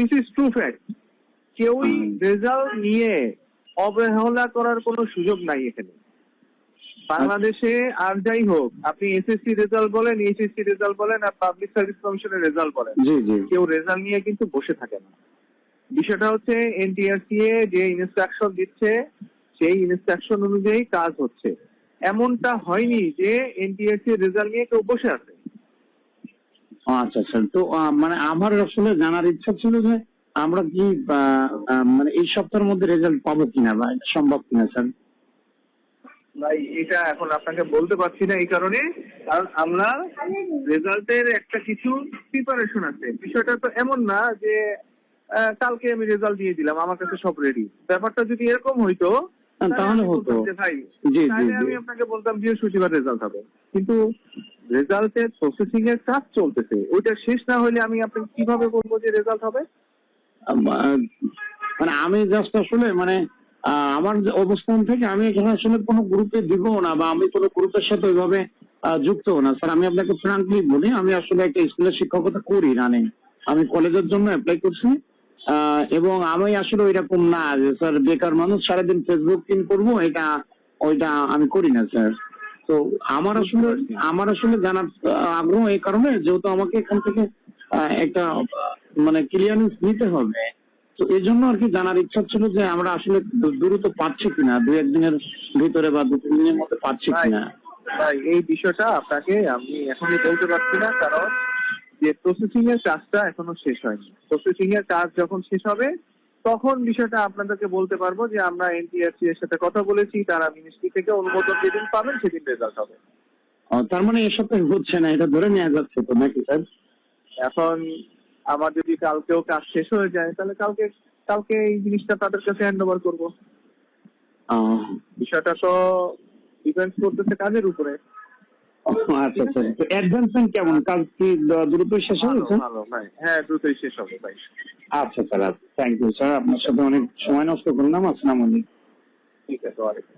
This is true fact কেউই result নিয়ে অবহেলা করার কোনো সুযোগ নাই এখানে। বাংলাদেশে আর যাই হোক আপনি এসএসসি রেজাল্ট বলেন এইচএসসি রেজাল্ট বলেন আর পাবলিক সার্ভিস কমিশনের রেজাল্ট বলেন কেউ রেজাল্ট নিয়ে কিন্তু বসে থাকে না। বিষয়টা হচ্ছে এনটিআরসি এ যে ইনস্ট্রাকশন দিচ্ছে সেই ইনস্ট্রাকশন অনুযায়ী কাজ হচ্ছে। এমনটা হয়নি যে এনটিআরসি রেজাল্ট নিয়ে কেউ বসে আছে। আচ্ছা আচ্ছা। তো মানে আমার আসলে জানার ইচ্ছা ছিল যে আমরা কি মানে এই সপ্তাহের মধ্যে রেজাল্ট পাবো কিনা বা সম্ভব কিনা স্যার? ভাই এটা এখন আপনাকে বলতে পারছি না এই কারণে। কারণ আমরা রেজাল্টের একটা কিছু প্রিপারেশন আছে। বিষয়টা তো এমন না যে কালকে আমি রেজাল্ট দিয়ে দিলাম আমার কাছে সব রেডি ব্যাপারটা যদি এরকম হইতো তাহলে হতো। ভাই জি, জি, আমি আপনাকে বলতাম বৃহস্পতিবার রেজাল্ট হবে। কিন্তু রেজাল্টের প্রসেসিং এর কাজ চলতেছে। ওইটা শেষ না হলে আমি আপনাকে কীভাবে বলব যে রেজাল্ট হবে? মানে আমি জাস্ট আসলে মানে আমার অবস্থান থেকে আমি এখানে আসলে কোনো গ্রুপে দিব না বা আমি কোনো গ্রুপের সাথে ওইভাবে যুক্ত না। স্যার আমি আপনাকে ফ্রাঙ্কলি বলি, আমি আসলে একটা স্কুলের শিক্ষকতা করি রানিং আমি কলেজের জন্য অ্যাপ্লাই করছি এবং আমি আসলে ওইরকম না যে স্যার বেকার মানুষ সারাদিন ফেসবুক কিন করব, এটা, ওইটা আমি করি না স্যার তো আমার আসলে আমার আসলে জানার আগ্রহ এই কারণে যেহেতু আমাকে এখান থেকে একটা মানে ক্লিয়ারেন্স নিতে হবে। তো এই জন্য আর কি জানার ইচ্ছা ছিল যে আমরা আসলে দু- দ্রুত পাচ্ছি কিনা দুই একদিনের ভিতরে বা দু তিন দিনের মধ্যে পাচ্ছি কিনা। এই বিষয়টা আপনাকে আমি এখনই বলতে পারছি না কারণ যে প্রসেসিং এর কাজটা এখনও শেষ হয়নি। প্রসেসিং এর কাজ যখন শেষ হবে তখন বিষয়টা আপনাদেরকে বলতে পারব যে আমরা এনটিআরসি এর সাথে কথা বলেছি তারা মিনিস্ট্রি থেকে অনুমোদন যেদিন পাবেন সেদিন রেজাল্ট হবে। তার মানে এই সপ্তাহে হচ্ছে না এটা ধরে নেওয়া যাচ্ছে তো নাকি স্যার? এখন আমার যদি কালকেও কাজ শেষ হয়ে যায় তাহলে কালকে কালকে এই জিনিসটা তাদের কাছে হ্যান্ড ওভার করব বিষয়টা তো ডিপেন্ড করতেছে কাজের উপরে। আচ্ছা স্যার তো অ্যাডভান্সমেন্ট কেমন? কাজ কি দ্রুত শেষ হবে ভালো ভাই। হ্যাঁ দ্রুতই শেষ হবে ভাই। আচ্ছা স্যার থ্যাংক ইউ স্যার আপনার সাথে অনেক সময় নষ্ট করলাম। আসসালামু আলাইকুম। ঠিক আছে ওয়ালাইকুম